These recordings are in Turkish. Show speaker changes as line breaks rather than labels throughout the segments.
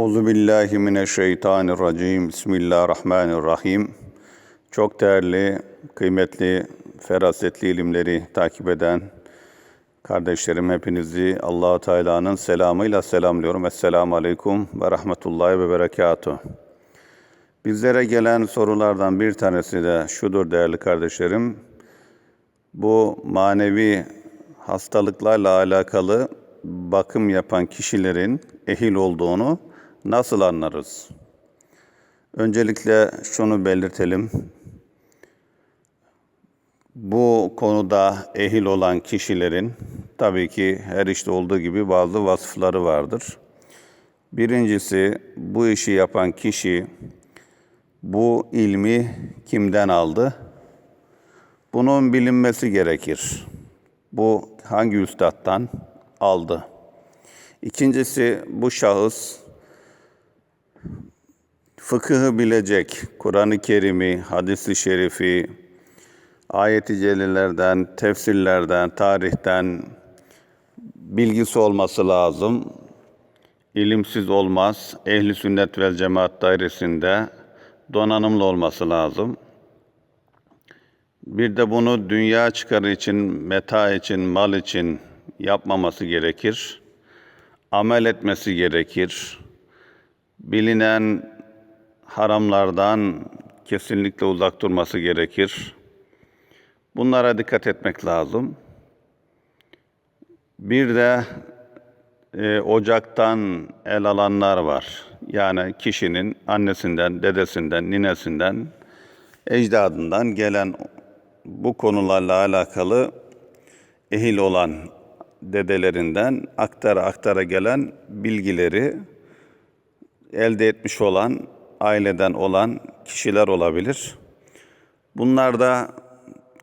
Euzu billahi mineşşeytanirracim. Bismillahirrahmanirrahim. Çok değerli, kıymetli, ferasetli ilimleri takip eden kardeşlerim hepinizi Allah Teala'nın selamıyla selamlıyorum. Esselamu aleyküm ve rahmetullahi ve berekatuh. Bizlere gelen sorulardan bir tanesi de şudur değerli kardeşlerim. Bu manevi hastalıklarla alakalı bakım yapan kişilerin ehil olduğunu nasıl anlarız? Öncelikle şunu belirtelim. Bu konuda ehil olan kişilerin tabii ki her işte olduğu gibi bazı vasıfları vardır. Birincisi bu işi yapan kişi bu ilmi kimden aldı? Bunun bilinmesi gerekir. Bu hangi üstattan aldı? İkincisi bu şahıs fıkıhı bilecek, Kur'an-ı Kerim'i, hadisi şerifi, ayet-i celilerden, tefsirlerden, tarihten bilgisi olması lazım. İlimsiz olmaz. Ehli sünnet ve cemaat dairesinde donanımlı olması lazım. Bir de bunu dünya çıkarı için, meta için, mal için yapmaması gerekir. Amel etmesi gerekir. Bilinen haramlardan kesinlikle uzak durması gerekir. Bunlara dikkat etmek lazım. Bir de e, ocaktan el alanlar var. Yani kişinin annesinden, dedesinden, ninesinden, ecdadından gelen bu konularla alakalı ehil olan dedelerinden aktara aktara gelen bilgileri elde etmiş olan, aileden olan kişiler olabilir. Bunlarda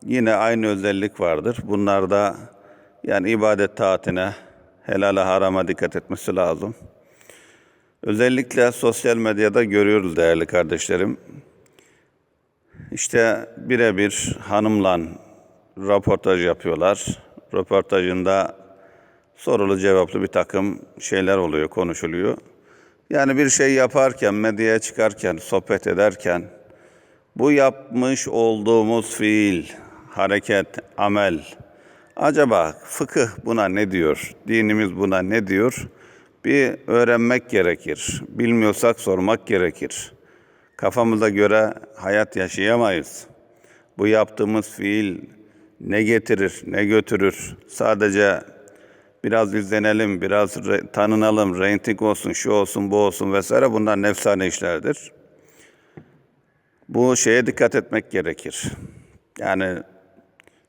yine aynı özellik vardır. Bunlarda yani ibadet taatine, helala harama dikkat etmesi lazım. Özellikle sosyal medyada görüyoruz değerli kardeşlerim. İşte birebir hanımla röportaj yapıyorlar. Röportajında sorulu cevaplı bir takım şeyler oluyor, konuşuluyor. Yani bir şey yaparken, medyaya çıkarken, sohbet ederken bu yapmış olduğumuz fiil, hareket, amel acaba fıkıh buna ne diyor? Dinimiz buna ne diyor? Bir öğrenmek gerekir. Bilmiyorsak sormak gerekir. Kafamıza göre hayat yaşayamayız. Bu yaptığımız fiil ne getirir, ne götürür? Sadece biraz izlenelim, biraz re- tanınalım, reyting olsun, şu olsun, bu olsun vesaire bunlar nefsane işlerdir. Bu şeye dikkat etmek gerekir. Yani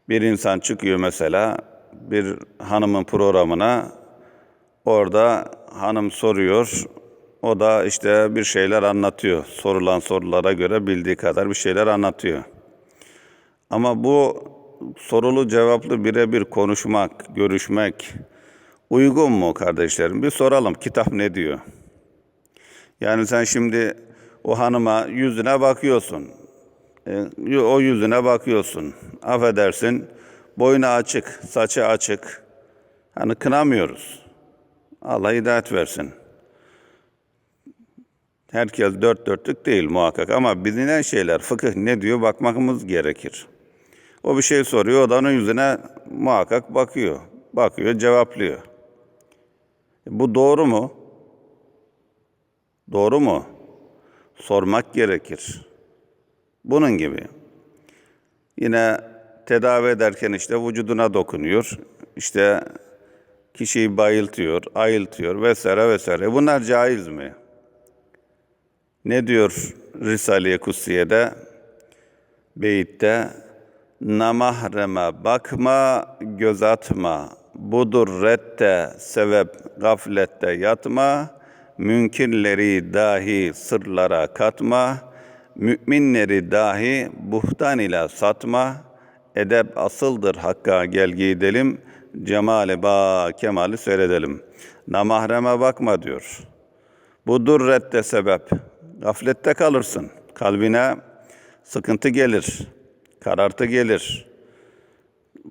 bir insan çıkıyor mesela bir hanımın programına orada hanım soruyor. O da işte bir şeyler anlatıyor. Sorulan sorulara göre bildiği kadar bir şeyler anlatıyor. Ama bu sorulu cevaplı birebir konuşmak, görüşmek uygun mu kardeşlerim? Bir soralım kitap ne diyor? Yani sen şimdi o hanıma yüzüne bakıyorsun. E, o yüzüne bakıyorsun. Affedersin boynu açık, saçı açık. Hani kınamıyoruz. Allah hidayet versin. Herkes dört dörtlük değil muhakkak ama bilinen şeyler, fıkıh ne diyor bakmamız gerekir. O bir şey soruyor, o da onun yüzüne muhakkak bakıyor. Bakıyor, cevaplıyor. Bu doğru mu? Doğru mu? Sormak gerekir. Bunun gibi. Yine tedavi ederken işte vücuduna dokunuyor. İşte kişiyi bayıltıyor, ayıltıyor vesaire vesaire. Bunlar caiz mi? Ne diyor Risale-i Kutsiye'de? Beyitte namahreme bakma, göz atma. Budur redde, sebep gaflette yatma. Münkirleri dahi sırlara katma. Müminleri dahi buhtan ile satma. Edep asıldır hakka gel gidelim. Cemale ba kemali seyredelim. Namahreme bakma diyor. Budur redde sebep. Gaflette kalırsın. Kalbine sıkıntı gelir. Karartı gelir.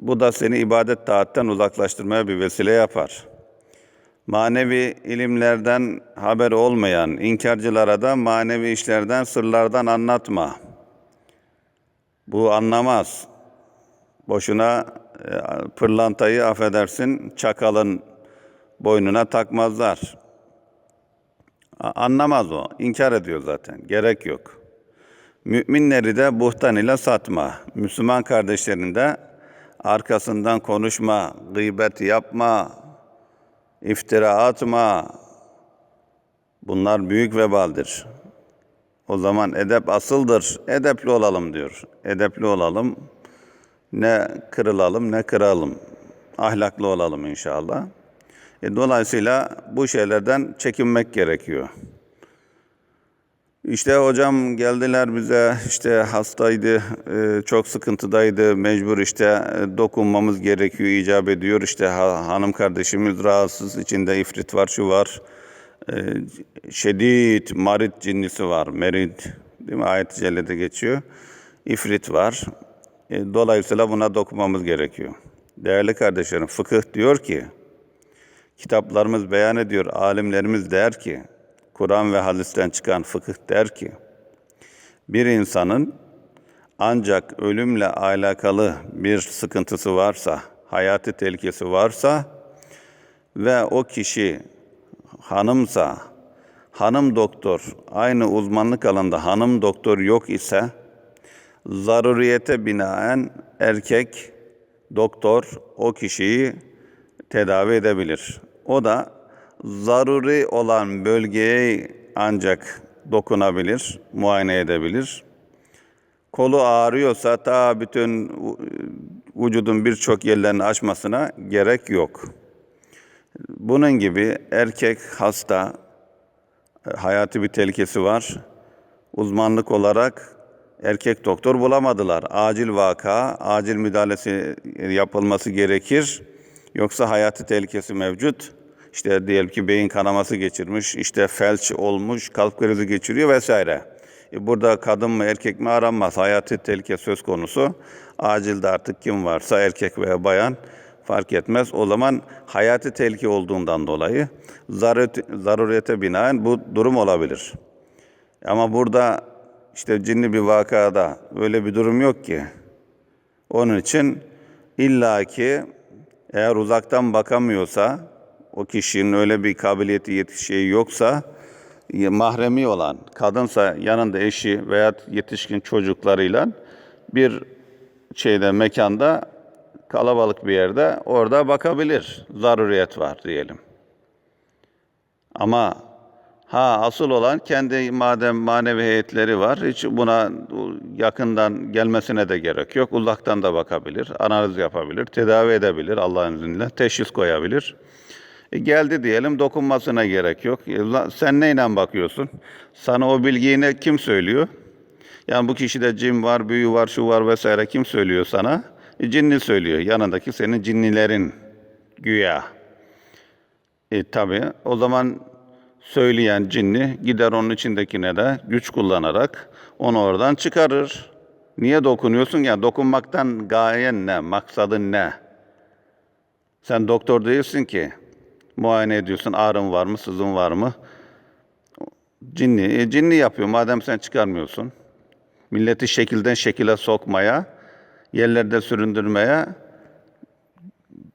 Bu da seni ibadet taatten uzaklaştırmaya bir vesile yapar. Manevi ilimlerden haber olmayan inkarcılara da manevi işlerden, sırlardan anlatma. Bu anlamaz. Boşuna e, pırlantayı affedersin çakalın boynuna takmazlar. Anlamaz o. İnkar ediyor zaten. Gerek yok. Müminleri de buhtan ile satma. Müslüman kardeşlerin de arkasından konuşma, gıybet yapma, iftira atma. Bunlar büyük vebaldir. O zaman edep asıldır. Edepli olalım diyor. Edepli olalım. Ne kırılalım ne kıralım. Ahlaklı olalım inşallah. E, dolayısıyla bu şeylerden çekinmek gerekiyor. İşte hocam geldiler bize işte hastaydı, e, çok sıkıntıdaydı, mecbur işte e, dokunmamız gerekiyor, icap ediyor. İşte ha- hanım kardeşimiz rahatsız, içinde ifrit var, şu var. E, şedid, marit cinnisi var, merid, değil mi? Ayet-i Celle'de geçiyor. İfrit var. Dolayısıyla buna dokunmamız gerekiyor. Değerli kardeşlerim, fıkıh diyor ki, kitaplarımız beyan ediyor, alimlerimiz der ki, Kur'an ve hadisten çıkan fıkıh der ki, bir insanın ancak ölümle alakalı bir sıkıntısı varsa, hayati tehlikesi varsa ve o kişi hanımsa, hanım doktor, aynı uzmanlık alanında hanım doktor yok ise, zaruriyete binaen erkek doktor o kişiyi tedavi edebilir. O da zaruri olan bölgeye ancak dokunabilir, muayene edebilir. Kolu ağrıyorsa ta bütün vücudun birçok yerlerini açmasına gerek yok. Bunun gibi erkek hasta, hayati bir tehlikesi var. Uzmanlık olarak erkek doktor bulamadılar. Acil vaka, acil müdahalesi yapılması gerekir. Yoksa hayati tehlikesi mevcut. İşte diyelim ki beyin kanaması geçirmiş, işte felç olmuş, kalp krizi geçiriyor vesaire. E burada kadın mı erkek mi aranmaz. Hayati tehlike söz konusu. Acilde artık kim varsa erkek veya bayan fark etmez. O zaman hayati tehlike olduğundan dolayı zaruret, zaruriyete binaen bu durum olabilir. Ama burada işte cinli bir vakada öyle bir durum yok ki. Onun için illaki eğer uzaktan bakamıyorsa, o kişinin öyle bir kabiliyeti, yetişiği yoksa, mahremi olan, kadınsa yanında eşi veya yetişkin çocuklarıyla bir şeyde, mekanda, kalabalık bir yerde orada bakabilir. Zaruriyet var diyelim. Ama ha asıl olan kendi madem manevi heyetleri var, hiç buna yakından gelmesine de gerek yok. Uzaktan da bakabilir, analiz yapabilir, tedavi edebilir Allah'ın izniyle, teşhis koyabilir. E geldi diyelim dokunmasına gerek yok. E, sen neyle bakıyorsun? Sana o bilgiyi ne, kim söylüyor? Yani bu kişide cin var, büyü var, şu var vesaire kim söylüyor sana? E, cinni söylüyor. Yanındaki senin cinnilerin güya. E tabi o zaman söyleyen cinni gider onun içindekine de güç kullanarak onu oradan çıkarır. Niye dokunuyorsun ya? Dokunmaktan gayen ne? Maksadın ne? Sen doktor değilsin ki. Muayene ediyorsun. Ağrın var mı? Sızın var mı? Cinni. E, cinni yapıyor. Madem sen çıkarmıyorsun. Milleti şekilden şekile sokmaya, yerlerde süründürmeye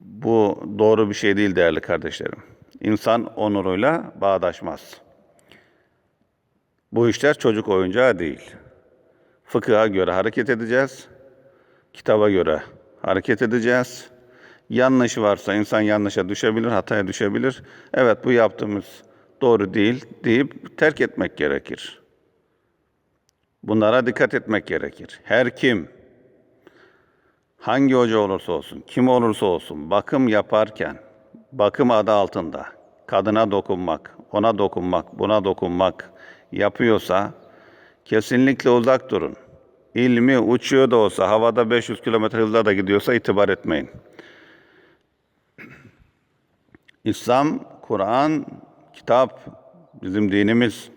bu doğru bir şey değil değerli kardeşlerim. İnsan onuruyla bağdaşmaz. Bu işler çocuk oyuncağı değil. Fıkıha göre hareket edeceğiz. Kitaba göre hareket edeceğiz. Yanlış varsa insan yanlışa düşebilir, hataya düşebilir. Evet bu yaptığımız doğru değil deyip terk etmek gerekir. Bunlara dikkat etmek gerekir. Her kim hangi hoca olursa olsun, kim olursa olsun bakım yaparken bakım adı altında kadına dokunmak, ona dokunmak, buna dokunmak yapıyorsa kesinlikle uzak durun. İlmi uçuyor da olsa, havada 500 kilometre hızla da gidiyorsa itibar etmeyin. İslam, Kur'an, kitap bizim dinimiz.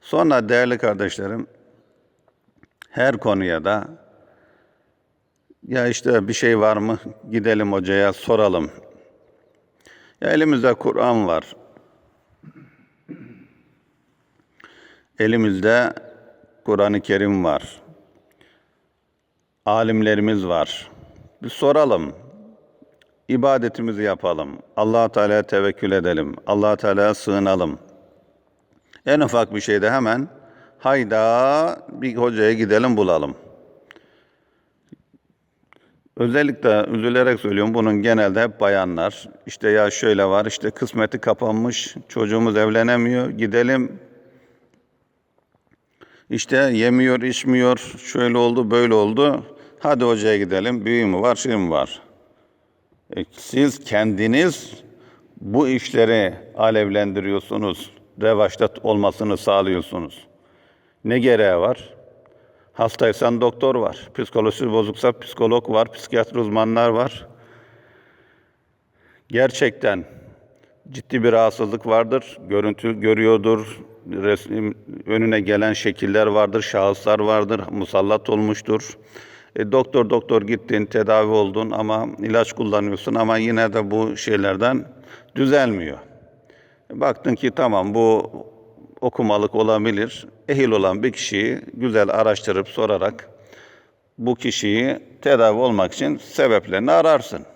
Sonra değerli kardeşlerim, her konuya da ya işte bir şey var mı gidelim hocaya soralım. Ya elimizde Kur'an var. Elimizde Kur'an-ı Kerim var. Alimlerimiz var. Bir soralım. İbadetimizi yapalım. Allah Teala'ya tevekkül edelim. Allah Teala'ya sığınalım. En ufak bir şeyde hemen hayda bir hocaya gidelim bulalım. Özellikle üzülerek söylüyorum bunun genelde hep bayanlar. İşte ya şöyle var işte kısmeti kapanmış çocuğumuz evlenemiyor gidelim. İşte yemiyor içmiyor şöyle oldu böyle oldu. Hadi hocaya gidelim büyü mü var şey mi var. E, siz kendiniz bu işleri alevlendiriyorsunuz. Revaçta olmasını sağlıyorsunuz. Ne gereği var? Hastaysan doktor var. Psikolojisi bozuksa psikolog var. Psikiyatri uzmanlar var. Gerçekten ciddi bir rahatsızlık vardır. Görüntü görüyordur. Resim, önüne gelen şekiller vardır, şahıslar vardır, musallat olmuştur. E, doktor doktor gittin, tedavi oldun ama ilaç kullanıyorsun ama yine de bu şeylerden düzelmiyor. Baktın ki tamam bu okumalık olabilir. Ehil olan bir kişiyi güzel araştırıp sorarak bu kişiyi tedavi olmak için sebeplerini ararsın.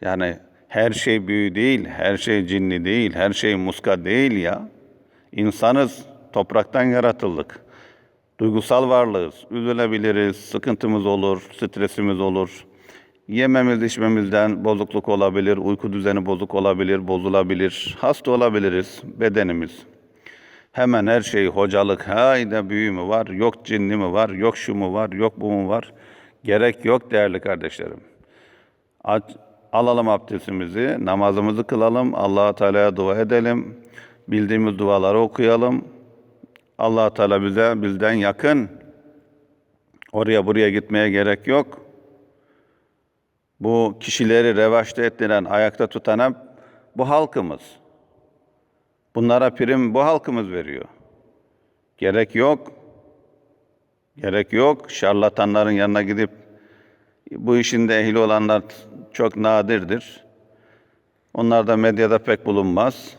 Yani her şey büyü değil, her şey cinli değil, her şey muska değil ya. İnsanız, topraktan yaratıldık. Duygusal varlığız, üzülebiliriz, sıkıntımız olur, stresimiz olur. Yememiz, içmemizden bozukluk olabilir, uyku düzeni bozuk olabilir, bozulabilir. Hasta olabiliriz, bedenimiz. Hemen her şey hocalık, hayda büyü mü var, yok cinli mi var, yok şu mu var, yok bu mu var. Gerek yok değerli kardeşlerim. Aç, alalım abdestimizi, namazımızı kılalım, allah Teala'ya dua edelim. Bildiğimiz duaları okuyalım. Allah Teala bize bizden yakın. Oraya buraya gitmeye gerek yok. Bu kişileri revaçta ettiren, ayakta tutan hep bu halkımız. Bunlara prim bu halkımız veriyor. Gerek yok. Gerek yok. Şarlatanların yanına gidip bu işin de ehli olanlar çok nadirdir. Onlar da medyada pek bulunmaz.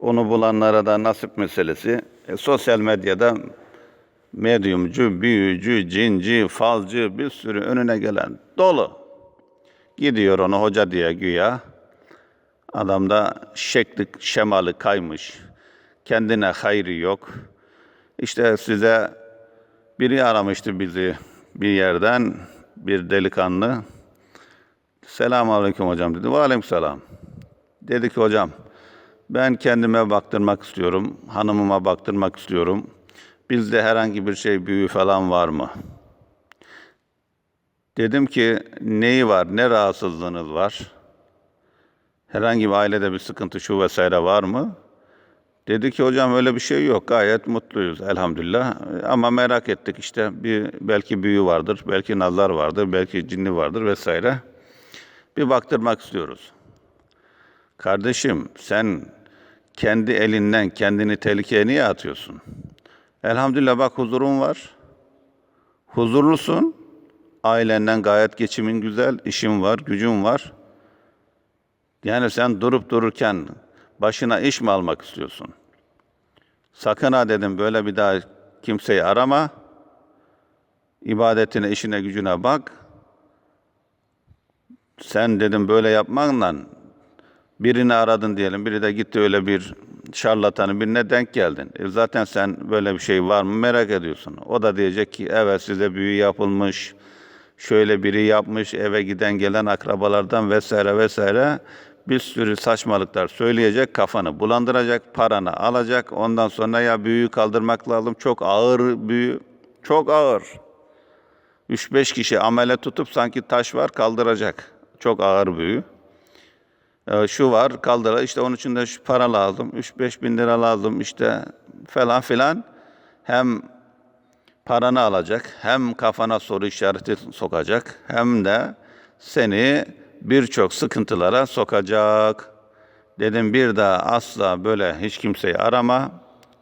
Onu bulanlara da nasip meselesi. E, sosyal medyada medyumcu, büyücü, cinci, falcı bir sürü önüne gelen dolu. Gidiyor onu hoca diye güya. Adam da şekli, şemalı kaymış. Kendine hayrı yok. İşte size biri aramıştı bizi bir yerden, bir delikanlı. Selamun aleyküm hocam dedi. Ve aleyküm selam. Dedi ki hocam ben kendime baktırmak istiyorum, hanımıma baktırmak istiyorum. Bizde herhangi bir şey büyü falan var mı? Dedim ki neyi var, ne rahatsızlığınız var? Herhangi bir ailede bir sıkıntı şu vesaire var mı? Dedi ki hocam öyle bir şey yok. Gayet mutluyuz elhamdülillah. Ama merak ettik işte bir belki büyü vardır, belki nazar vardır, belki cinni vardır vesaire. Bir baktırmak istiyoruz. Kardeşim sen kendi elinden kendini tehlikeye niye atıyorsun? Elhamdülillah bak huzurun var. Huzurlusun. Ailenden gayet geçimin güzel, işin var, gücün var. Yani sen durup dururken başına iş mi almak istiyorsun? Sakın ha dedim böyle bir daha kimseyi arama. İbadetine, işine, gücüne bak. Sen dedim böyle yapmanla birini aradın diyelim. Biri de gitti öyle bir şarlatanın birine denk geldin. E zaten sen böyle bir şey var mı merak ediyorsun. O da diyecek ki evet size büyü yapılmış. Şöyle biri yapmış eve giden gelen akrabalardan vesaire vesaire bir sürü saçmalıklar söyleyecek, kafanı bulandıracak, paranı alacak. Ondan sonra ya büyüyü kaldırmak lazım. Çok ağır büyü, çok ağır. 3-5 kişi amele tutup sanki taş var kaldıracak. Çok ağır büyü. Ee, şu var kaldır işte onun için de şu para lazım. 3-5 bin lira lazım işte falan filan. Hem paranı alacak, hem kafana soru işareti sokacak, hem de seni birçok sıkıntılara sokacak. Dedim bir daha asla böyle hiç kimseyi arama.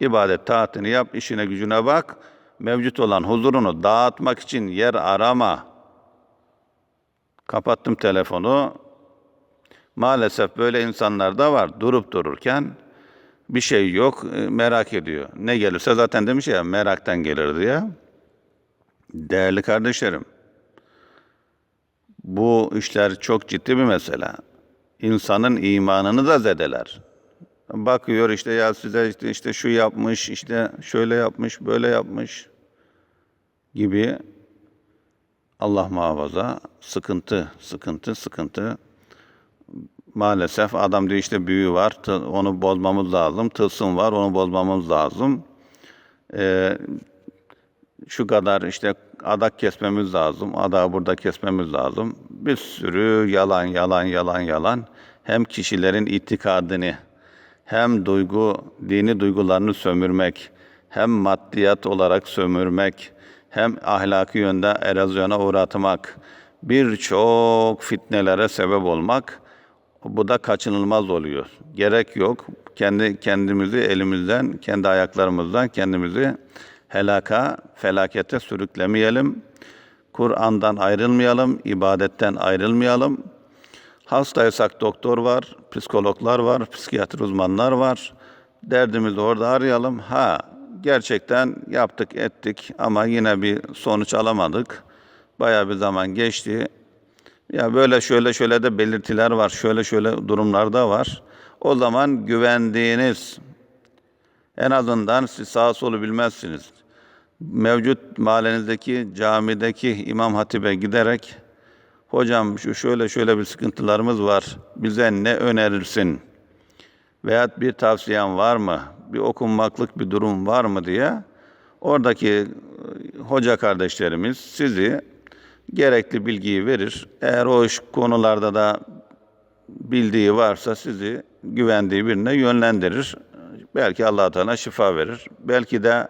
İbadet taatini yap, işine gücüne bak. Mevcut olan huzurunu dağıtmak için yer arama. Kapattım telefonu. Maalesef böyle insanlar da var. Durup dururken bir şey yok, e, merak ediyor. Ne gelirse zaten demiş ya meraktan gelir diye. Değerli kardeşlerim, bu işler çok ciddi bir mesele. İnsanın imanını da zedeler. Bakıyor işte ya size işte, işte şu yapmış, işte şöyle yapmış, böyle yapmış gibi Allah muhafaza sıkıntı, sıkıntı, sıkıntı. Maalesef adam diyor işte büyü var, onu bozmamız lazım. Tılsım var, onu bozmamız lazım. Ee, şu kadar işte adak kesmemiz lazım, adağı burada kesmemiz lazım. Bir sürü yalan, yalan, yalan, yalan. Hem kişilerin itikadını, hem duygu, dini duygularını sömürmek, hem maddiyat olarak sömürmek, hem ahlaki yönde erozyona uğratmak, birçok fitnelere sebep olmak, bu da kaçınılmaz oluyor. Gerek yok. Kendi kendimizi elimizden, kendi ayaklarımızdan kendimizi helaka, felakete sürüklemeyelim. Kur'an'dan ayrılmayalım, ibadetten ayrılmayalım. Hastaysak doktor var, psikologlar var, psikiyatri uzmanlar var. Derdimizi orada arayalım. Ha, gerçekten yaptık, ettik ama yine bir sonuç alamadık. Bayağı bir zaman geçti. Ya böyle şöyle şöyle de belirtiler var, şöyle şöyle durumlar da var. O zaman güvendiğiniz, en azından siz sağa solu bilmezsiniz. Mevcut mahallenizdeki camideki imam hatibe giderek hocam şu şöyle şöyle bir sıkıntılarımız var. Bize ne önerirsin? Veyahut bir tavsiyen var mı? Bir okunmaklık bir durum var mı diye oradaki hoca kardeşlerimiz sizi gerekli bilgiyi verir. Eğer o iş konularda da bildiği varsa sizi güvendiği birine yönlendirir. Belki Allah Teala şifa verir. Belki de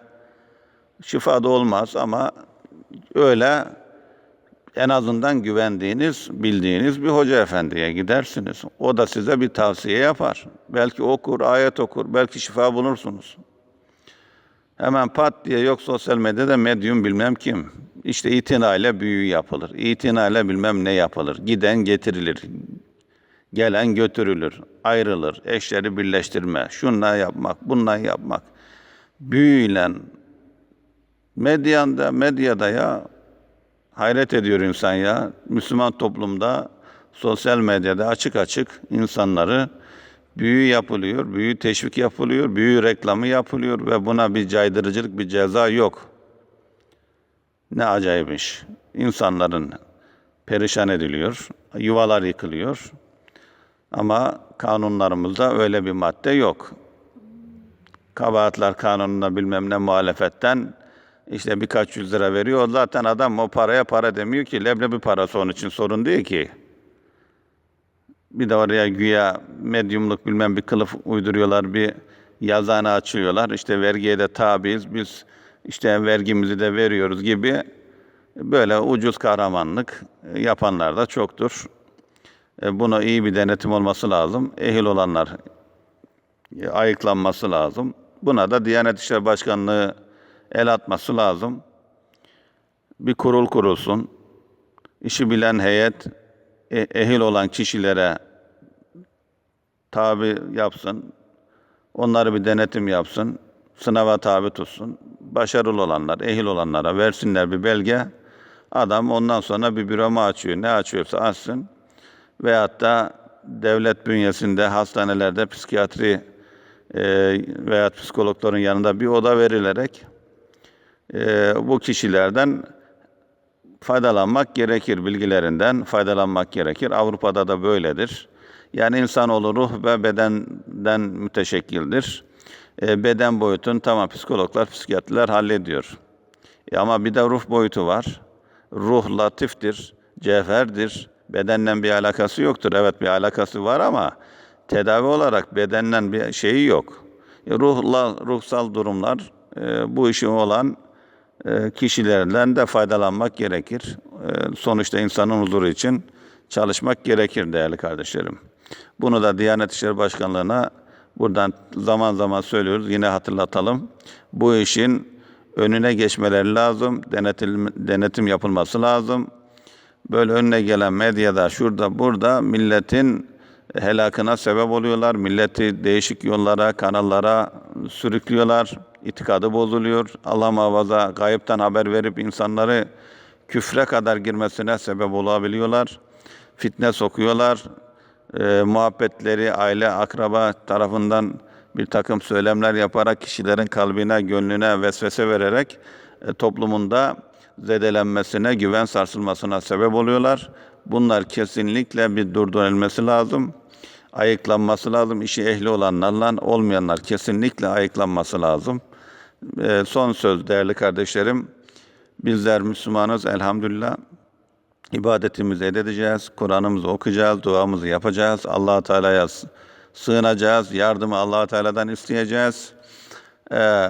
şifa da olmaz ama öyle en azından güvendiğiniz, bildiğiniz bir hoca efendiye gidersiniz. O da size bir tavsiye yapar. Belki okur, ayet okur, belki şifa bulursunuz. Hemen pat diye yok sosyal medyada medyum bilmem kim. İşte itinayla büyü yapılır. İtinayla bilmem ne yapılır. Giden getirilir. Gelen götürülür. Ayrılır. Eşleri birleştirme. Şunla yapmak, bununla yapmak. Büyüyle medyanda, medyada ya hayret ediyor insan ya. Müslüman toplumda sosyal medyada açık açık insanları büyü yapılıyor, büyü teşvik yapılıyor, büyü reklamı yapılıyor ve buna bir caydırıcılık, bir ceza yok. Ne acayip iş. İnsanların perişan ediliyor, yuvalar yıkılıyor. Ama kanunlarımızda öyle bir madde yok. Kabahatler kanununa bilmem ne muhalefetten işte birkaç yüz lira veriyor. Zaten adam o paraya para demiyor ki. Leblebi parası onun için sorun değil ki. Bir de oraya güya medyumluk bilmem bir kılıf uyduruyorlar, bir yazanı açıyorlar. İşte vergiye de tabiiz, biz işte vergimizi de veriyoruz gibi böyle ucuz kahramanlık yapanlar da çoktur. E, Buna iyi bir denetim olması lazım. Ehil olanlar e, ayıklanması lazım. Buna da Diyanet İşleri Başkanlığı el atması lazım. Bir kurul kurulsun. İşi bilen heyet e- ehil olan kişilere tabi yapsın. Onları bir denetim yapsın. Sınava tabi tutsun. Başarılı olanlar, ehil olanlara versinler bir belge. Adam ondan sonra bir büroma açıyor. Ne açıyorsa açsın. Veyahut da devlet bünyesinde hastanelerde psikiyatri e, veya psikologların yanında bir oda verilerek e, bu kişilerden faydalanmak gerekir, bilgilerinden faydalanmak gerekir. Avrupa'da da böyledir. Yani insanoğlu ruh ve bedenden müteşekkildir. E, beden boyutunu tamam psikologlar, psikiyatrlar hallediyor. E, ama bir de ruh boyutu var. Ruh latiftir, cevherdir. Bedenle bir alakası yoktur. Evet bir alakası var ama tedavi olarak bedenle bir şeyi yok. E, ruhla, ruhsal durumlar e, bu işi olan e, kişilerden de faydalanmak gerekir. E, Sonuçta insanın huzuru için çalışmak gerekir değerli kardeşlerim. Bunu da Diyanet İşleri Başkanlığı'na buradan zaman zaman söylüyoruz. Yine hatırlatalım. Bu işin önüne geçmeleri lazım. Denetim, denetim yapılması lazım. Böyle önüne gelen medyada şurada burada milletin helakına sebep oluyorlar. Milleti değişik yollara, kanallara sürüklüyorlar. İtikadı bozuluyor. Allah muhafaza gayipten haber verip insanları küfre kadar girmesine sebep olabiliyorlar. Fitne sokuyorlar. E, muhabbetleri aile, akraba tarafından bir takım söylemler yaparak kişilerin kalbine, gönlüne vesvese vererek e, toplumunda zedelenmesine, güven sarsılmasına sebep oluyorlar. Bunlar kesinlikle bir durdurulması lazım. Ayıklanması lazım. İşi ehli olanlarla olmayanlar kesinlikle ayıklanması lazım. E, son söz değerli kardeşlerim. Bizler Müslümanız elhamdülillah. İbadetimizi edeceğiz, Kur'an'ımızı okuyacağız, duamızı yapacağız. Allah Teala'ya sığınacağız, yardımı Allah Teala'dan isteyeceğiz. Ee,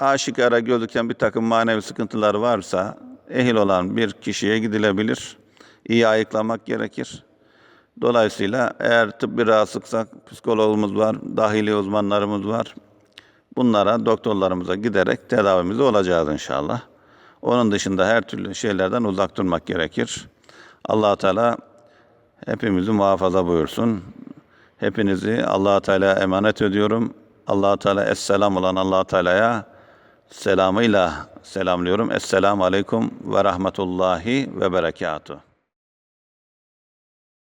aşikara gözüken bir takım manevi sıkıntılar varsa ehil olan bir kişiye gidilebilir. İyi ayıklamak gerekir. Dolayısıyla eğer tıbbi rahatsızlıksak psikologumuz var, dahili uzmanlarımız var. Bunlara doktorlarımıza giderek tedavimizi olacağız inşallah. Onun dışında her türlü şeylerden uzak durmak gerekir. allah Teala hepimizi muhafaza buyursun. Hepinizi allah Teala emanet ediyorum. allah Teala esselam olan allah Teala'ya selamıyla selamlıyorum. Esselamu Aleyküm ve Rahmetullahi ve Berekatuhu.